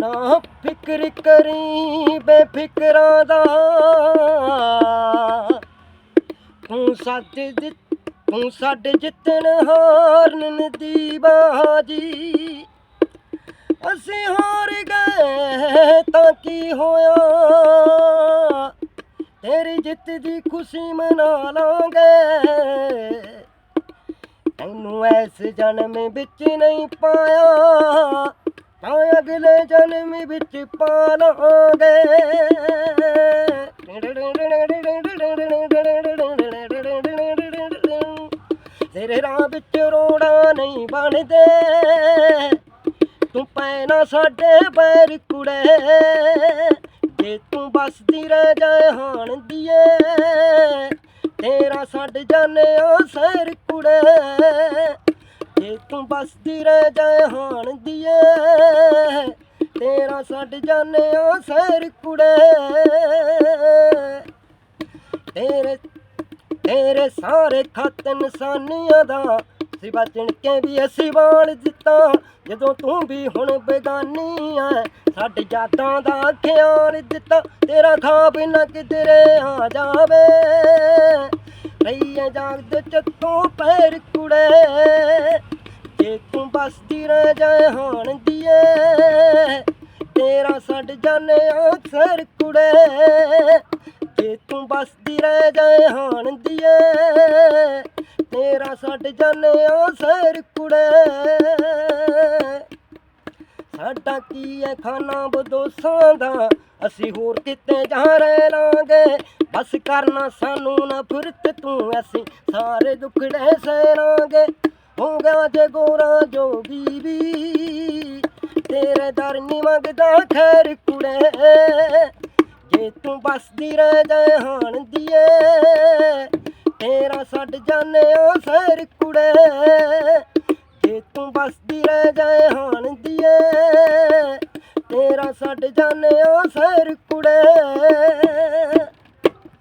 ਨਾ ਫਿਕਰ ਕਰੀ ਬੇਫਿਕਰਾਂ ਦਾ। ਤੂੰ ਸਾਡੇ ਜਿ- ਤੂੰ ਸਾਡੇ ਜਿੱਤਣ ਹਾਰਨ ਦੀ ਬਾਜੀ ਅਸੀਂ ਹਾਰ ਗਏ ਤਾਂ ਕੀ ਹੋਇਆ? ਤੇਰੀ ਜਿੱਤ ਦੀ ਖੁਸ਼ੀ ਮਨਾ ਲਾਂਗੇ। ਤੈਨੂੰ ਐਸ ਜਨਮ ਵਿੱਚ ਨਹੀਂ ਪਾਇਆ। ਅਗਲੇ ਜਨਮ ਵਿੱਚ ਪਾ ਲਾਂਗੇ ਤੇਰੇ ਰਾਹ ਵਿੱਚ ਰੋਣਾ ਨਹੀਂ ਬਣਦੇ। ਤੂੰ ਪੈਣਾ ਸਾਡੇ ਪੈਰ ਕੁੜੇ। ਜੇ ਤੂੰ ਬਸਦੀ ਰਹਿ ਜਾਏ ਹਾਣ ਦੀਏ, ਤੇਰਾ ਛੱਡ ਜਾਣਿਆ ਸਰ ਕੁੜੇ। ਜੇ ਤੂੰ ਬਸਦੀ ਰਹਿ ਜਾਏ ਹਾਣ ਦੀਏ, ਤੇਰਾ ਛੱਡ ਜਾਣਿਆ ਸਰ ਕੁੜੇ। ਤੇਰੇ ਤੇਰੇ ਸਾਰੇ ਖਤ ਨਿਸ਼ਾਨੀਆਂ ਦਾ ਸਿਵਾ ਬਚਣ ਕੇ ਵੀ ਅਸੀਂ ਵਾਲ ਦਿੱਤਾ। ਜਦੋਂ ਤੂੰ ਵੀ ਹੁਣ ਬੇਗਾਨੀ ਐ ਸਾਡੇ ਯਾਦਾਂ ਦਾ ਖਿਆਲ ਦਿੱਤਾ। ਤੇਰਾ ਖਾਬ ਨਾ ਕਿਧਰੇ ਆ ਜਾਵੇ। ਰਹੀਏ ਜਾਗਦੇ ਚੱਤੋਂ ਪੈਰ ਕੁੜੇ। ਜੇ ਤੂੰ ਬਸਦੀ ਰਹਿ ਜਾਏ ਹਾਣ ਦੀਏ। ਤੇਰਾ ਛੱਡ ਜਾਣੇ ਅਕਸਰ ਕੁੜੇ। ਜੇ ਤੂੰ ਬਸਦੀ ਰਹਿ ਜਾਏ ਹਾਣ ਦੀਏ। ਤੇਰਾ ਛੱਡ ਜਾਣੇ ਅਕਸਰ ਕੁੜੇ। ਸਾਡਾ ਕੀ ਹੈ ਖਾਨਾ ਬਦੋਸਾਂ ਦਾ? ਅਸੀਂ ਹੋਰ ਕਿਤੇ ਜਾ ਰਹਿ ਲਾਂਗੇ। ਬਸ ਕਰਨਾ ਸਾਨੂੰ ਨਫ਼ਰਤ ਤੂੰ ਅਸੀਂ ਸਾਰੇ ਦੁੱਖੜੇ ਸਹਿਰਾਂਗੇ ਹੋ ਗਿਆ ਜੇ ਗੋਰਾ ਜੋ ਬੀਬੀ ਤੇਰੇ ਦਰ ਨੀ ਮੰਗਦਾ ਖੈਰ ਕੁੜੇ, ਜੇ ਤੂੰ ਬਸਦੀ ਰਹਿ ਜਾਏ ਹਾਣ ਦੀਏ, ਤੇਰਾ ਛੱਡ ਜਾਣੇ ਸਰ ਕੁੜੇ। ਜੇ ਤੂੰ ਬਸਦੀ ਰਹਿ ਜਾਏ ਹਾਣ ਦੀਏ, ਤੇਰਾ ਛੱਡ ਜਾਣੇ ਸਰ ਕੁੜੇ।